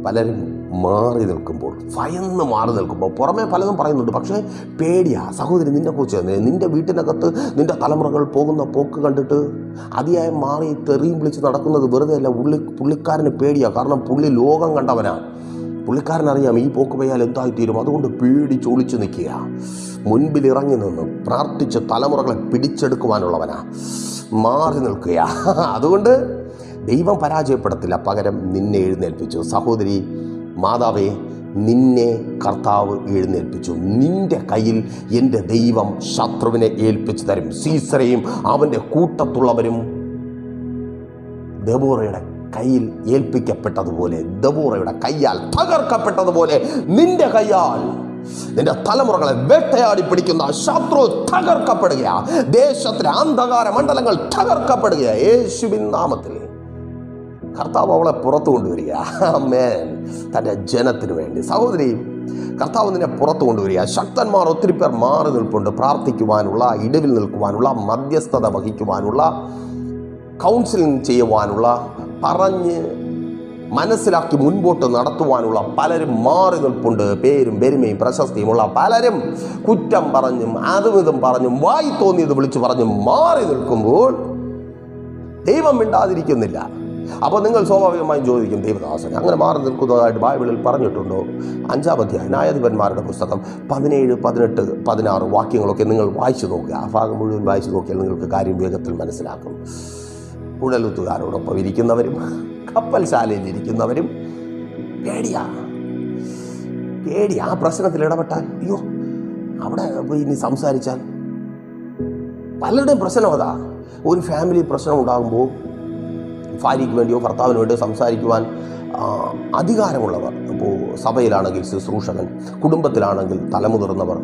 പലരും മാറി നിൽക്കുമ്പോൾ ഭയന്ന് മാറി നിൽക്കുമ്പോൾ പുറമേ പലതും പറയുന്നുണ്ട്. പക്ഷേ പേടിയാ. സഹോദരി നിന്നെ കുറിച്ച് നിന്റെ വീട്ടിനകത്ത് നിന്റെ തലമുറകൾ പോകുന്ന പോക്ക് കണ്ടിട്ട് അതിയായി മാറി തെറിയും വിളിച്ച് നടക്കുന്നത് വെറുതെ അല്ല ഉള്ളി പുള്ളിക്കാരന് പേടിയാ. കാരണം പുള്ളി ലോകം കണ്ടവനാണ് പുള്ളിക്കാരനറിയാം ഈ പോക്ക് പോയാൽ എന്തായിത്തീരും. അതുകൊണ്ട് പേടി ചൊളിച്ചു നിൽക്കുക മുൻപിൽ ഇറങ്ങി നിന്ന് പ്രാർത്ഥിച്ച് തലമുറകളെ പിടിച്ചെടുക്കുവാനുള്ളവനാ. മാറി നിൽക്കുക അതുകൊണ്ട് ദൈവം പരാജയപ്പെടത്തില്ല. പകരം നിന്നെ എഴുന്നേൽപ്പിച്ചു. സഹോദരി മാതാവേ നിന്നെ കർത്താവ് എഴുന്നേൽപ്പിച്ചു. നിന്റെ കയ്യിൽ എന്റെ ദൈവം ശത്രുവിനെ ഏൽപ്പിച്ചു തരും. സീസറയും അവന്റെ കൂട്ടത്തുള്ളവരും ദബോറയുടെ കയ്യിൽ ഏൽപ്പിക്കപ്പെട്ടതുപോലെ ദബോറയുടെ കയ്യാൽ തകർക്കപ്പെട്ടതുപോലെ നിന്റെ കയ്യാൽ നിന്റെ തലമുറകളെ വേട്ടയാടി പിടിക്കുന്ന ശത്രു തകർക്കപ്പെടുകയാ. ദേശത്തിലെ അന്ധകാര മണ്ഡലങ്ങൾ തകർക്കപ്പെടുകയാ. യേശുവിൻ നാമത്തിൽ കർത്താവ് അവളെ പുറത്തു കൊണ്ടുവരിക. മേൻ തന്റെ ജനത്തിന് വേണ്ടി. സഹോദരി കർത്താവ് നിന്നെ പുറത്തു കൊണ്ടുവരിക. ശക്തന്മാർ ഒത്തിരി പേർ മാറി നിൽപ്പുണ്ട്. പ്രാർത്ഥിക്കുവാനുള്ള ഇടവിൽ നിൽക്കുവാനുള്ള മധ്യസ്ഥത വഹിക്കുവാനുള്ള കൗൺസിലിംഗ് ചെയ്യുവാനുള്ള പറഞ്ഞ് മനസ്സിലാക്കി മുൻപോട്ട് നടത്തുവാനുള്ള പലരും മാറി നിൽപ്പുണ്ട്. പേരും പെരുമയും പ്രശസ്തിയുമുള്ള പലരും കുറ്റം പറഞ്ഞും അതും ഇതും പറഞ്ഞും വായി തോന്നിയത് വിളിച്ചു പറഞ്ഞും മാറി നിൽക്കുമ്പോൾ ദൈവം മിണ്ടാതിരിക്കുന്നില്ല. അപ്പോൾ നിങ്ങൾ സ്വാഭാവികമായും ചോദിക്കും ദൈവദാസൻ അങ്ങനെ മാറി നിൽക്കുന്നതായിട്ട് ബൈബിളിൽ പറഞ്ഞിട്ടുണ്ടോ? അഞ്ചാം അധ്യായം ന്യായാധിപന്മാരുടെ പുസ്തകം പതിനേഴ് പതിനെട്ട് പതിനാറ് വാക്യങ്ങളൊക്കെ നിങ്ങൾ വായിച്ചു നോക്കുക. ആ ഭാഗം മുഴുവൻ വായിച്ചു നോക്കിയാൽ നിങ്ങൾക്ക് കാര്യം വേഗത്തിൽ മനസ്സിലാക്കും. ഉടലുത്തുകാരോടൊപ്പം ഇരിക്കുന്നവരും കപ്പൽ ശാലയിൽ ഇരിക്കുന്നവരും പേടിയാ. പേടി ആ പ്രശ്നത്തിൽ ഇടപെട്ടാൽ അയ്യോ അവിടെ പോയി ഇനി സംസാരിച്ചാൽ? പലരുടെയും പ്രശ്നം അതാ. ഒരു ഫാമിലി പ്രശ്നം ഉണ്ടാകുമ്പോൾ ഭാര്യയ്ക്ക് വേണ്ടിയോ ഭർത്താവിന് വേണ്ടിയോ സംസാരിക്കുവാൻ അധികാരമുള്ളവർ ഇപ്പോൾ സഭയിലാണെങ്കിൽ ശുശ്രൂഷകൻ കുടുംബത്തിലാണെങ്കിൽ തലമുതിർന്നവർ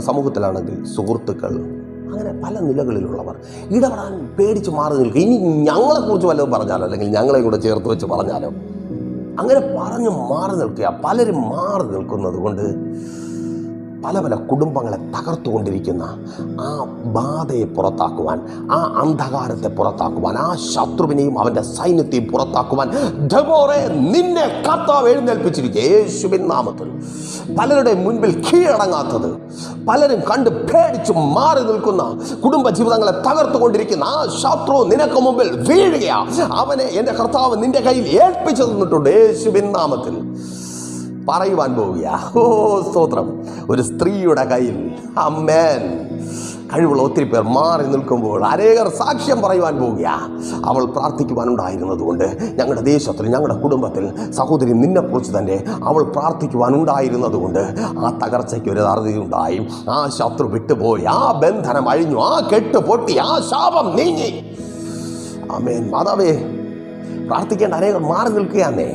സമൂഹത്തിലാണെങ്കിൽ സുഹൃത്തുക്കൾ അങ്ങനെ പല നിലകളിലുള്ളവർ. ഇടപെടാൻ പേടിച്ച് മാറി നിൽക്കുക ഇനി ഞങ്ങളെക്കുറിച്ച് വല്ലതും പറഞ്ഞാലോ? അല്ലെങ്കിൽ ഞങ്ങളെ കൂടെ ചേർത്ത് വെച്ച് പറഞ്ഞാലോ? അങ്ങനെ പറഞ്ഞ് മാറി നിൽക്കുക. പലരും മാറി നിൽക്കുന്നത് കൊണ്ട് പല പല കുടുംബങ്ങളെ തകർത്തുകൊണ്ടിരിക്കുന്ന ആ ബാധയെ പുറത്താക്കുവാൻ ആ അന്ധകാരത്തെ പുറത്താക്കുവാൻ ആ ശത്രുവിനെയും അവന്റെ സൈന്യത്തെയും പുറത്താക്കുവാൻ ദബോറെ നിന്നെ കർത്താവ് എഴുന്നേൽപ്പിച്ചിരിക്കുക. യേശുവിൻ നാമത്തിൽ. പലരുടെ മുൻപിൽ കീഴടങ്ങാത്തത് പലരും കണ്ട് പേടിച്ച് മാറി നിൽക്കുന്ന കുടുംബ ജീവിതങ്ങളെ തകർത്തുകൊണ്ടിരിക്കുന്ന ആ ശത്രു നിനക്ക് മുമ്പിൽ വീഴുകയാണ് അവനെ എന്റെ കർത്താവ് നിന്റെ കയ്യിൽ ഏൽപ്പിച്ചു തന്നിട്ടുണ്ട്. യേശുവിൻ നാമത്തിൽ. പറയുവാൻ പോവുക ഓ സ്തോത്രം. ഒരു സ്ത്രീയുടെ കയ്യിൽ അമ്മേൻ. കഴിവുള്ള ഒത്തിരി പേർ മാറി നിൽക്കുമ്പോൾ അനേകർ സാക്ഷ്യം പറയുവാൻ പോവുക അവൾ പ്രാർത്ഥിക്കുവാനുണ്ടായിരുന്നതുകൊണ്ട് ഞങ്ങളുടെ ദേശത്തിൽ ഞങ്ങളുടെ കുടുംബത്തിൽ സഹോദരി നിന്നെക്കുറിച്ച് തന്നെ അവൾ പ്രാർത്ഥിക്കുവാനുണ്ടായിരുന്നതുകൊണ്ട് ആ തകർച്ചയ്ക്ക് ഒരു അറുതിയുണ്ടായി ആ ശത്രു വിട്ടുപോയി ആ ബന്ധനം അഴിഞ്ഞു ആ കെട്ട് പൊട്ടി ആ ശാപം നീങ്ങി. ആമേൻ മാതാവേ പ്രാർത്ഥിക്കേണ്ട അനേകർ മാറി നിൽക്കുകയാന്നേ.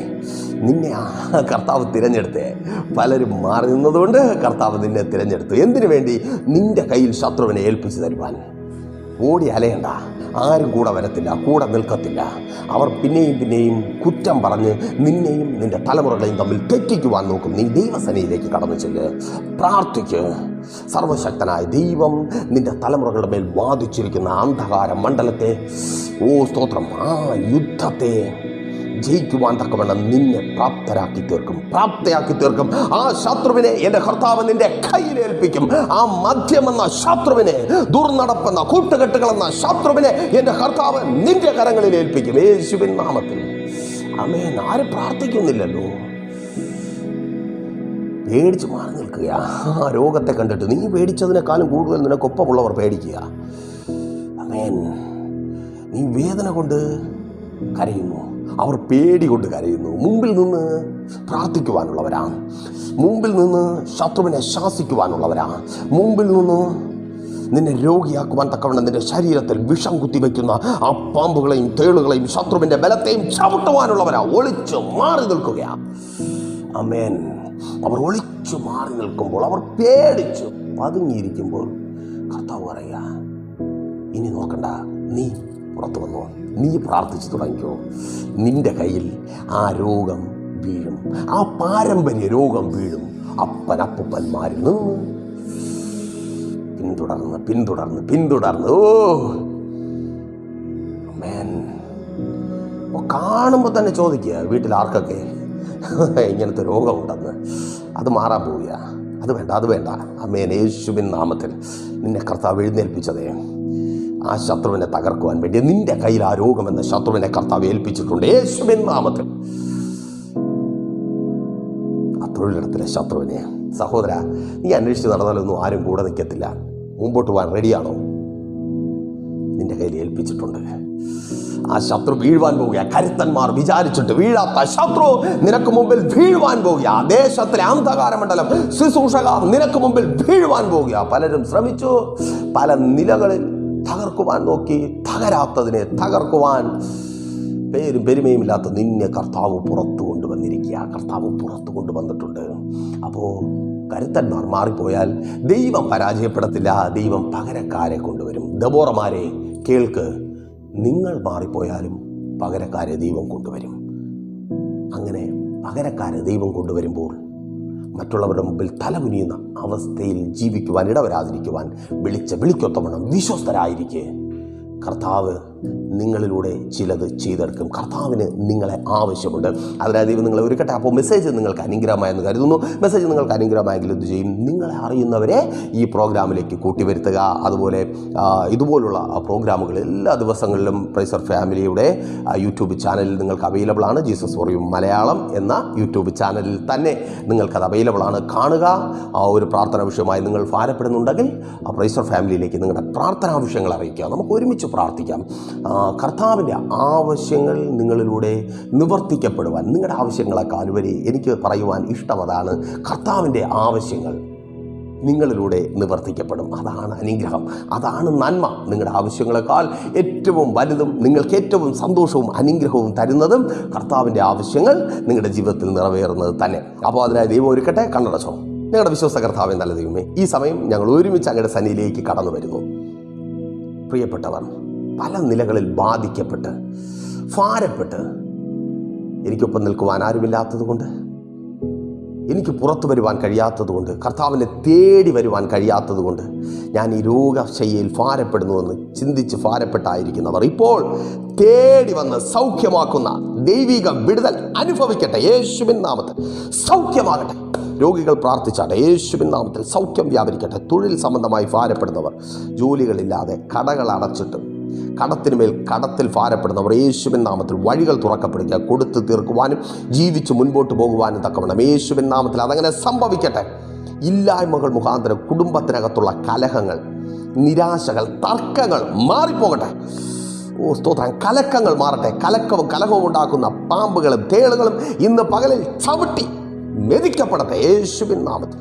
നിന്നെ കർത്താവ് തിരഞ്ഞെടുത്തേ. പലരും മാറി നിന്നതുകൊണ്ട് കർത്താവ് നിന്നെ തിരഞ്ഞെടുത്തു. എന്തിനു വേണ്ടി? നിന്റെ കയ്യിൽ ശത്രുവിനെ ഏൽപ്പിച്ചു തരുവാൻ. ഓടി അലയണ്ട. ആരും കൂടെ വരത്തില്ല കൂടെ നിൽക്കത്തില്ല. അവർ പിന്നെയും പിന്നെയും കുറ്റം പറഞ്ഞ് നിന്നെയും നിന്റെ തലമുറകളെയും തമ്മിൽ തെറ്റിക്കുവാൻ നോക്കും. നീ ദൈവസനയിലേക്ക് കടന്നു ചെല്ല്. പ്രാർത്ഥിക്ക്. സർവശക്തനായ ദൈവം നിന്റെ തലമുറകളുടെ മേൽ വാദിച്ചിരിക്കുന്ന അന്ധകാര മണ്ഡലത്തെ ഓ സ്തോത്രം ആ യുദ്ധത്തെ ജയിക്കുവാൻ തക്കവണ്ണം നിന്നെ പ്രാപ്തരാക്കി തീർക്കും. പ്രാപ്തയാക്കി തീർക്കും. ആ ശത്രുവിനെ എന്റെ കർത്താവ് നിന്റെ കയ്യിലേൽപ്പിക്കും ആ മദ്യമെന്ന ശത്രുവിനെ ദുർനടപ്പെന്ന കൂട്ടുകെട്ടുകളെന്ന ശത്രുവിനെ എന്റെ കർത്താവ് നിന്റെ കരങ്ങളിൽ ഏൽപ്പിക്കും. യേശുവിൻ നാമത്തിൽ. അമേൻ ആരും പ്രാർത്ഥിക്കുന്നില്ലല്ലോ. പേടിച്ച് മാറി നിൽക്കുക. ആ രോഗത്തെ കണ്ടിട്ട് നീ പേടിച്ചതിനേക്കാളും കൂടുതൽ നിനക്കൊപ്പമുള്ളവർ പേടിക്കുക. അമേൻ നീ വേദന കൊണ്ട് കരയുന്നു. അവർ പേടി കൊണ്ട് കരയുന്നു. മുമ്പിൽ നിന്ന് പ്രാർത്ഥിക്കുവാനുള്ളവരാണ്. മുമ്പിൽ നിന്ന് ശത്രുവിനെ ശാസിക്കുവാനുള്ളവരാണ്. മുമ്പിൽ നിന്ന് നിന്നെ രോഗിയാക്കുവാൻ തക്കവണ്ണം നിന്റെ ശരീരത്തിൽ വിഷം കുത്തിവെക്കുന്ന ആ പാമ്പുകളെയും തേളുകളെയും ശത്രുവിന്റെ ബലത്തെയും ചവിട്ടുവാനുള്ളവരാ. ഒളിച്ച് മാറി നിൽക്കുകയാ. അവർ ഒളിച്ചു മാറി നിൽക്കുമ്പോൾ അവർ പേടിച്ചു. പതുങ്ങിയിരിക്കുമ്പോൾ കർത്താവ് പറയുക ഇനി നോക്കണ്ട നീ പുറത്തു വന്നോ. നീ പ്രാർത്ഥിച്ചു തുടങ്ങിക്കോ. നിന്റെ കയ്യിൽ ആ രോഗം വീഴും. ആ പാരമ്പര്യ രോഗം വീഴും. അപ്പൻ നിന്ന്. പിന്തുടർന്ന് പിന്തുടർന്ന് പിന്തുടർന്ന്. ഓ മേൻ കാണുമ്പോൾ തന്നെ ചോദിക്കുക വീട്ടിൽ ആർക്കൊക്കെ ഇങ്ങനത്തെ രോഗമുണ്ടെന്ന്? അത് മാറാൻ പോവുക അത് വേണ്ട അത് വേണ്ട. അമ്മേൻ യേശുവിൻ നാമത്തിൽ നിന്നെ കർത്താവ് എഴുന്നേൽപ്പിച്ചതേ. ആ ശത്രുവിനെ തകർക്കുവാൻ വേണ്ടി നിന്റെ കയ്യിൽ ആ രോഗമെന്ന ശത്രുവിനെ കർത്താവ് ഏൽപ്പിച്ചിട്ടുണ്ട്. യേശുവിൻ നാമത്തിൽ. ആ തൊഴിലിടത്തിലെ ശത്രുവിനെ സഹോദര നീ അന്വേഷിച്ച് നടന്നാലൊന്നും ആരും കൂടെ നിൽക്കത്തില്ല. മുമ്പോട്ട് പോകാൻ റെഡിയാണോ നിന്റെ കയ്യിൽ ഏൽപ്പിച്ചിട്ടുണ്ട്. ആ ശത്രു വീഴുവാൻ പോവുക കരുത്തന്മാർ വിചാരിച്ചിട്ട് വീഴാത്ത ശത്രു നിനക്ക് മുമ്പിൽ വീഴുവാൻ പോവുക ആ ദേശത്തിലെ അന്ധകാര മണ്ഡലം ശുശ്രൂഷകർ നിനക്ക് മുമ്പിൽ വീഴുവാൻ പോവുക പലരും ശ്രമിച്ചു. പല നിലകളിൽ തകർക്കുവാൻ നോക്കി തകരാത്തതിനെ തകർക്കുവാൻ പേരും പെരുമയും ഇല്ലാത്ത നിന്നെ കർത്താവ് പുറത്തു കൊണ്ടുവന്നിരിക്കുക. കർത്താവ് പുറത്തു കൊണ്ടുവന്നിട്ടുണ്ട്. അപ്പോൾ കരുത്തന്മാർ മാറിപ്പോയാൽ ദൈവം പരാജയപ്പെടത്തില്ല. ദൈവം പകരക്കാരെ കൊണ്ടുവരും. ദബോറമാരെ കേൾക്ക്. നിങ്ങൾ മാറിപ്പോയാലും പകരക്കാരെ ദൈവം കൊണ്ടുവരും. അങ്ങനെ പകരക്കാരെ ദൈവം കൊണ്ടുവരുമ്പോൾ മറ്റുള്ളവരുടെ മുമ്പിൽ തലകുനിയുന്ന അവസ്ഥയിൽ ജീവിക്കുവാൻ ഇടവരാതിരിക്കുവാൻ വിളിച്ച വിളിക്കൊത്തവണ്ണം വിശ്വസ്തരായിരിക്കെ. കർത്താവ് നിങ്ങളിലൂടെ ചിലത് ചെയ്തെടുക്കും. കർത്താവിന് നിങ്ങളെ ആവശ്യമുണ്ട്. അതിനായി ദൈവം നിങ്ങളെ ഒരുക്കട്ടെ. അപ്പോൾ മെസ്സേജ് നിങ്ങൾക്ക് അനുഗ്രഹമായെന്ന് കരുതുന്നു. മെസ്സേജ് നിങ്ങൾക്ക് അനുഗ്രഹമായെങ്കിൽ എന്ത് ചെയ്യും? നിങ്ങളെ അറിയുന്നവരെ ഈ പ്രോഗ്രാമിലേക്ക് കൂട്ടിവരുത്തുക. അതുപോലെ ഇതുപോലുള്ള പ്രോഗ്രാമുകൾ എല്ലാ ദിവസങ്ങളിലും പ്രൈസർ ഫാമിലിയുടെ യൂട്യൂബ് ചാനലിൽ നിങ്ങൾക്ക് അവൈലബിൾ ആണ്. ജീസസ് പറയും മലയാളം എന്ന യൂട്യൂബ് ചാനലിൽ തന്നെ നിങ്ങൾക്കത് അവൈലബിൾ ആണ്. കാണുക. ഒരു പ്രാർത്ഥന വിഷയമായി നിങ്ങൾ ഭാരപ്പെടുന്നുണ്ടെങ്കിൽ പ്രൈസർ ഫാമിലിയിലേക്ക് നിങ്ങളുടെ പ്രാർത്ഥനാ വിഷയങ്ങൾ അറിയിക്കുക. നമുക്ക് ഒരുമിച്ച് പ്രാർത്ഥിക്കാം. കർത്താവിന്റെ ആവശ്യങ്ങൾ നിങ്ങളിലൂടെ നിവർത്തിക്കപ്പെടുവാൻ നിങ്ങളുടെ ആവശ്യങ്ങളെ ഉപരി എനിക്ക് പറയുവാൻ ഇഷ്ടം അതാണ് കർത്താവിന്റെ ആവശ്യങ്ങൾ നിങ്ങളിലൂടെ നിവർത്തിക്കപ്പെടും. അതാണ് അനുഗ്രഹം. അതാണ് നന്മ. നിങ്ങളുടെ ആവശ്യങ്ങളെക്കാൾ ഏറ്റവും വലുതും നിങ്ങൾക്ക് ഏറ്റവും സന്തോഷവും അനുഗ്രഹവും തരുന്നതും കർത്താവിന്റെ ആവശ്യങ്ങൾ നിങ്ങളുടെ ജീവിതത്തിൽ നിറവേറുന്നത് തന്നെ. അപ്പോൾ അതിനായി ദൈവം ഒരുക്കട്ടെ. കണ്ണടച്ചോ. നിങ്ങളുടെ വിശ്വാസ കർത്താവ് നല്ല ദൈവമേ ഈ സമയം ഞങ്ങൾ ഒരുമിച്ച് അങ്ങയുടെ സന്നിയിലേക്ക് കടന്നു വരുന്നു. പ്രിയപ്പെട്ടവർ പല നിലകളിൽ ബാധിക്കപ്പെട്ട് ഭാരപ്പെട്ട് എനിക്കൊപ്പം നിൽക്കുവാൻ ആരുമില്ലാത്തതുകൊണ്ട് എനിക്ക് പുറത്തു വരുവാൻ കഴിയാത്തതുകൊണ്ട് കർത്താവിനെ തേടി വരുവാൻ കഴിയാത്തതുകൊണ്ട് ഞാൻ ഈ രോഗശയ്യയിൽ ഭാരപ്പെടുന്നുവെന്ന് ചിന്തിച്ച് ഭാരപ്പെട്ടായിരിക്കുന്നവർ ഇപ്പോൾ തേടി വന്ന് സൗഖ്യമാക്കുന്ന ദൈവിക വിടുതൽ അനുഭവിക്കട്ടെ. യേശുവിൻ നാമത്തിൽ സൗഖ്യമാകട്ടെ. രോഗികൾ പ്രാർത്ഥിച്ചാട്ടെ. യേശുവിൻ നാമത്തിൽ സൗഖ്യം വ്യാപരിക്കട്ടെ. തൊഴിൽ സംബന്ധമായി ഭാരപ്പെടുന്നവർ ജോലികളില്ലാതെ കടകൾ അടച്ചിട്ട് കടത്തിന് മേൽ കടത്തിൽ ഭാരപ്പെടുന്നവർ യേശുവിൻ നാമത്തിൽ വഴികൾ തുറക്കപ്പെടുക കൊടുത്തു തീർക്കുവാനും ജീവിച്ച് മുൻപോട്ട് പോകുവാനും തക്കവണ്ണം യേശുവിൻ നാമത്തിൽ അതങ്ങനെ സംഭവിക്കട്ടെ. ഇല്ലായ്മകൾ മുഖാന്തരം കുടുംബത്തിനകത്തുള്ള കലഹങ്ങൾ നിരാശകൾ തർക്കങ്ങൾ മാറിപ്പോകട്ടെ. ഓ സ്തോത്രം. കലക്കങ്ങൾ മാറട്ടെ. കലക്കവും കലഹവും ഉണ്ടാക്കുന്ന പാമ്പുകളും തേളുകളും ഇന്ന് പകലിൽ ചവിട്ടി മെതിക്കപ്പെടട്ടെ യേശുവിൻ നാമത്തിൽ.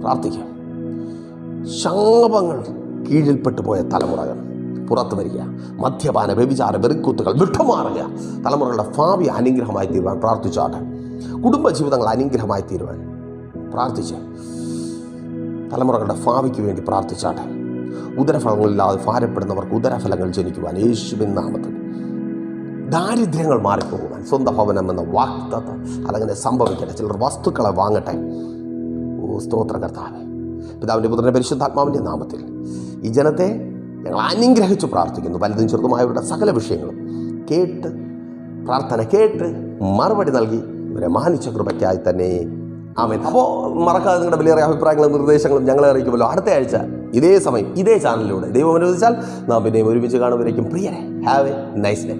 പ്രാർത്ഥിക്കാം. ശാപങ്ങൾ കീഴിൽപ്പെട്ടു പോയ തലമുറകൾ പുറത്തു വരിക. മദ്യപാന വ്യഭിചാര വെറുക്കുത്തുകൾ വിട്ടുമാറുക. തലമുറകളുടെ ഭാവി അനുഗ്രഹമായി തീരുവാൻ പ്രാർത്ഥിച്ചാട്ടെ. കുടുംബജീവിതങ്ങൾ അനുഗ്രഹമായി തീരുവാൻ പ്രാർത്ഥിച്ച് തലമുറകളുടെ ഭാവിക്ക് വേണ്ടി പ്രാർത്ഥിച്ചാട്ടെ. ഉദരഫലങ്ങളില്ലാതെ ഭാരപ്പെടുന്നവർക്ക് ഉദരഫലങ്ങൾ ജനിക്കുവാൻ യേശുവിൻ നാമത്തിൽ ദാരിദ്ര്യങ്ങൾ മാറിപ്പോകുവാൻ സ്വന്തം ഭവനം എന്ന വാക്തത്വം അതങ്ങനെ സംഭവിക്കട്ടെ. ചിലർ വസ്തുക്കളെ വാങ്ങട്ടെ. ഓ സ്തോത്രകർത്താവ്. പിതാവിന്റെ പുത്രന്റെ പരിശുദ്ധാത്മാവിന്റെ നാമത്തിൽ ഈ ജനത്തെ ഞങ്ങൾ അനുഗ്രഹിച്ചു പ്രാർത്ഥിക്കുന്നു. വലുതും ചെറുതുമായവരുടെ സകല വിഷയങ്ങളും. കേട്ട് പ്രാർത്ഥന കേട്ട് മറുപടി നൽകി ഇവരെ മാനിച്ച കൃപയ്ക്കായി തന്നെ. ആമേൻ. അപ്പോൾ മറക്കാതെ നിങ്ങളുടെ വലിയ അഭിപ്രായങ്ങളും നിർദ്ദേശങ്ങളും ഞങ്ങളെ അറിയിക്കുമല്ലോ. അടുത്ത ആഴ്ച ഇതേ സമയം ഇതേ ചാനലിലൂടെ ദൈവം അനുവദിച്ചാൽ നാം പിന്നെയും ഒരുമിച്ച് കാണുമ്പോഴേക്കും പ്രിയരെ ഹാവ് എ നൈസ് ഡേ